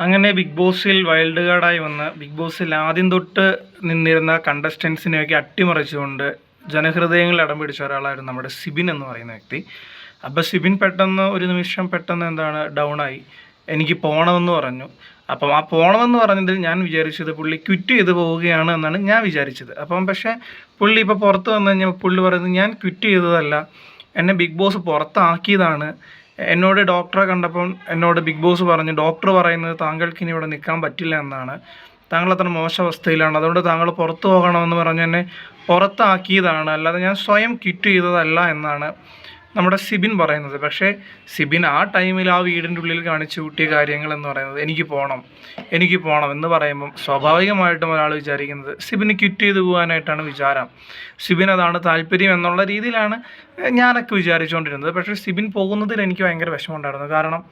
അങ്ങനെ ബിഗ് ബോസിൽ വൈൽഡ് കാർഡായി വന്ന് ബിഗ് ബോസിൽ ആദ്യം തൊട്ട് നിന്നിരുന്ന കണ്ടസ്റ്റൻസിനെയൊക്കെ അട്ടിമറിച്ചുകൊണ്ട് ജനഹൃദയങ്ങളിൽ ഇടം പിടിച്ച ഒരാളായിരുന്നു നമ്മുടെ സിബിൻ എന്ന് പറയുന്ന വ്യക്തി. അപ്പോൾ സിബിൻ പെട്ടെന്ന് ഒരു നിമിഷം പെട്ടെന്ന് എന്താണ് ഡൗൺ ആയി. എനിക്ക് പോകണമെന്ന് പറഞ്ഞു. അപ്പം ആ പോകണമെന്ന് പറഞ്ഞതിൽ ഞാൻ വിചാരിച്ചത് പുള്ളി ക്വിറ്റ് ചെയ്ത് പോവുകയാണ് എന്നാണ് ഞാൻ വിചാരിച്ചത്. അപ്പം പക്ഷേ പുള്ളി ഇപ്പോൾ പുറത്ത് വന്നു കഴിഞ്ഞാൽ പുള്ളി പറയുന്നത് ഞാൻ ക്വിറ്റ് ചെയ്തതല്ല. എന്നെ ബിഗ് ബോസ് പുറത്താക്കിയതാണ്. എന്നോട് ഡോക്ടറെ കണ്ടപ്പം എന്നോട് ബിഗ് ബോസ് പറഞ്ഞു ഡോക്ടർ പറയുന്നത് താങ്കൾക്ക് ഇനി ഇവിടെ നിൽക്കാൻ പറ്റില്ല എന്നാണ്. താങ്കൾ അത്ര മോശം അവസ്ഥയിലാണ്. അതുകൊണ്ട് താങ്കൾ പുറത്തു പോകണമെന്ന് പറഞ്ഞ് എന്നെ പുറത്താക്കിയതാണ്. അല്ലാതെ ഞാൻ സ്വയം കിറ്റ് ചെയ്തതല്ല എന്നാണ്. നമ്മുടെ സിബിൻ പറയുന്നത്. പക്ഷേ സിബിൻ ആ ടൈമിൽ ആ വീടിന്റെ ഉള്ളിൽ കാണിച്ചു കൂട്ടിയ കാര്യങ്ങൾ എന്ന് പറയുന്നത് എനിക്ക് പോകണം എനിക്ക് പോകണം എന്ന് പറയുമ്പം സ്വാഭാവികമായിട്ടും ഒരാൾ വിചാരിക്കുന്നത് സിബിന് ക്വിറ്റ് ചെയ്ത് പോകാനായിട്ടാണ് വിചാരം. സിബിൻ അതാണ് താല്പര്യം എന്നുള്ള രീതിയിലാണ് ഞാനൊക്കെ വിചാരിച്ചുകൊണ്ടിരുന്നത്. പക്ഷേ സിബിൻ പോകുന്നതിൽ എനിക്ക് ഭയങ്കര വിഷമമുണ്ടായിരുന്നു. കാരണം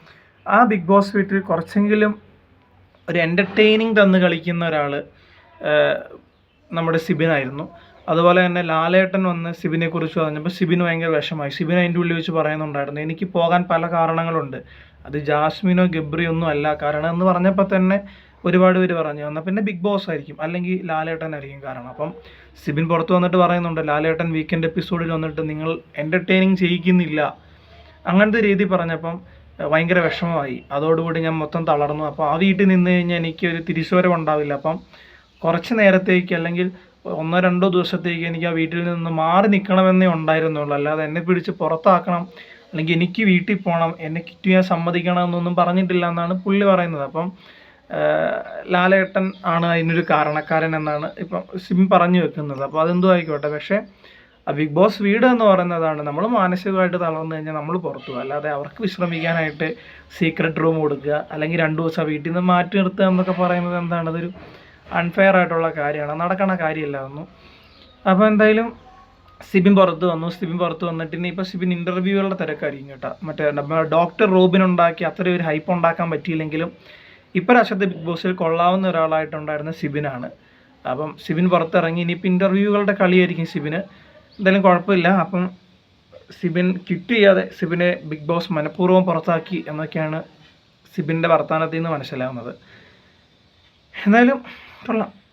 ആ ബിഗ് ബോസ് വീട്ടിൽ കുറച്ചെങ്കിലും ഒരു എന്റർടൈനിങ് തന്ന് കളിക്കുന്ന ഒരാൾ നമ്മുടെ സിബിനായിരുന്നു അതുപോലെ തന്നെ ലാലേട്ടൻ വന്ന് സിബിനെ കുറിച്ച് പറഞ്ഞപ്പോൾ സിബിൻ ഭയങ്കര വിഷമായി സിബിൻ അതിന്റെ ഉള്ളിൽ വെച്ച് പറയുന്നുണ്ടായിരുന്നു എനിക്ക് പോകാൻ പല കാരണങ്ങളുണ്ട്. അത് ജാസ്മിനോ ഗബ്രിയോ ഒന്നും അല്ല. കാരണം എന്ന് പറഞ്ഞപ്പോൾ തന്നെ ഒരുപാട് പേര് പറഞ്ഞു എന്നാൽ പിന്നെ ബിഗ് ബോസ് ആയിരിക്കും. അല്ലെങ്കിൽ ലാലേട്ടൻ ആയിരിക്കും കാരണം. അപ്പം സിബിൻ പുറത്ത് വന്നിട്ട് പറയുന്നുണ്ട് ലാലേട്ടൻ വീക്കെൻഡ് എപ്പിസോഡിൽ വന്നിട്ട് നിങ്ങൾ എന്റർടൈനിങ് ചെയ്യിക്കുന്നില്ല. അങ്ങനത്തെ രീതി പറഞ്ഞപ്പം ഭയങ്കര വിഷമമായി. അതോടുകൂടി ഞാൻ മൊത്തം തളർന്നു. അപ്പോൾ ആ വീട്ടിൽ നിന്ന് കഴിഞ്ഞാൽ എനിക്ക് ഒരു തിരിച്ചുവരവ് ഉണ്ടാവില്ല അപ്പം കുറച്ച് നേരത്തേക്ക് അല്ലെങ്കിൽ ഒന്നോ രണ്ടോ ദിവസത്തേക്ക് എനിക്ക് ആ വീട്ടിൽ നിന്ന് മാറി നിൽക്കണമെന്നേ ഉണ്ടായിരുന്നുള്ളൂ. അല്ലാതെ എന്നെ പിടിച്ച് പുറത്താക്കണം അല്ലെങ്കിൽ എനിക്ക് വീട്ടിൽ പോകണം എന്നെ കിറ്റ് ചെയ്യാൻ സമ്മതിക്കണം എന്നൊന്നും പറഞ്ഞിട്ടില്ല എന്നാണ് പുള്ളി പറയുന്നത്. അപ്പം ലാലേട്ടൻ ആണ് അതിനൊരു കാരണക്കാരൻ എന്നാണ് ഇപ്പം സിം പറഞ്ഞു വെക്കുന്നത്. അപ്പോൾ അതെന്തോ ആയിക്കോട്ടെ. പക്ഷേ ബിഗ് ബോസ് വീട് എന്ന് പറയുന്നതാണ് നമ്മൾ മാനസികമായിട്ട് തളർന്നു കഴിഞ്ഞാൽ നമ്മൾ പുറത്തു അല്ലാതെ അവർക്ക് വിശ്രമിക്കാനായിട്ട് സീക്രട്ട് റൂം കൊടുക്കുക അല്ലെങ്കിൽ രണ്ട് ദിവസം വീട്ടിൽ നിന്ന് മാറ്റി നിർത്തുക എന്നൊക്കെ പറയുന്നത് എന്താണ്? അതൊരു അൺഫെയർ ആയിട്ടുള്ള കാര്യമാണ്. നടക്കണ കാര്യമില്ല അതൊന്നും. അപ്പോൾ എന്തായാലും സിബിൻ പുറത്ത് വന്നു. സിബിൻ പുറത്ത് വന്നിട്ട് ഇനി ഇപ്പോൾ സിബിൻ ഇന്റർവ്യൂകളുടെ തിരക്കായിരിക്കും കേട്ടോ. മറ്റേ ഡോക്ടർ റോബിൻ ഉണ്ടാക്കി അത്രയും ഒരു ഹൈപ്പ് ഉണ്ടാക്കാൻ പറ്റിയില്ലെങ്കിലും ഇപ്രാവശ്യത്തെ ബിഗ് ബോസിൽ കൊള്ളാവുന്ന ഒരാളായിട്ടുണ്ടായിരുന്ന സിബിനാണ്. അപ്പം സിബിൻ പുറത്തിറങ്ങി ഇനിയിപ്പോൾ ഇന്റർവ്യൂകളുടെ കളിയായിരിക്കും സിബിന്. എന്തായാലും കുഴപ്പമില്ല. അപ്പം സിബിൻ ക്വിറ്റ് ചെയ്യാതെ സിബിനെ ബിഗ് ബോസ് മനഃപൂർവം പുറത്താക്കി എന്നൊക്കെയാണ് സിബിന്റെ വർത്തമാനത്തിൽ നിന്ന് മനസ്സിലാവുന്നത്. എന്തായാലും Hasta la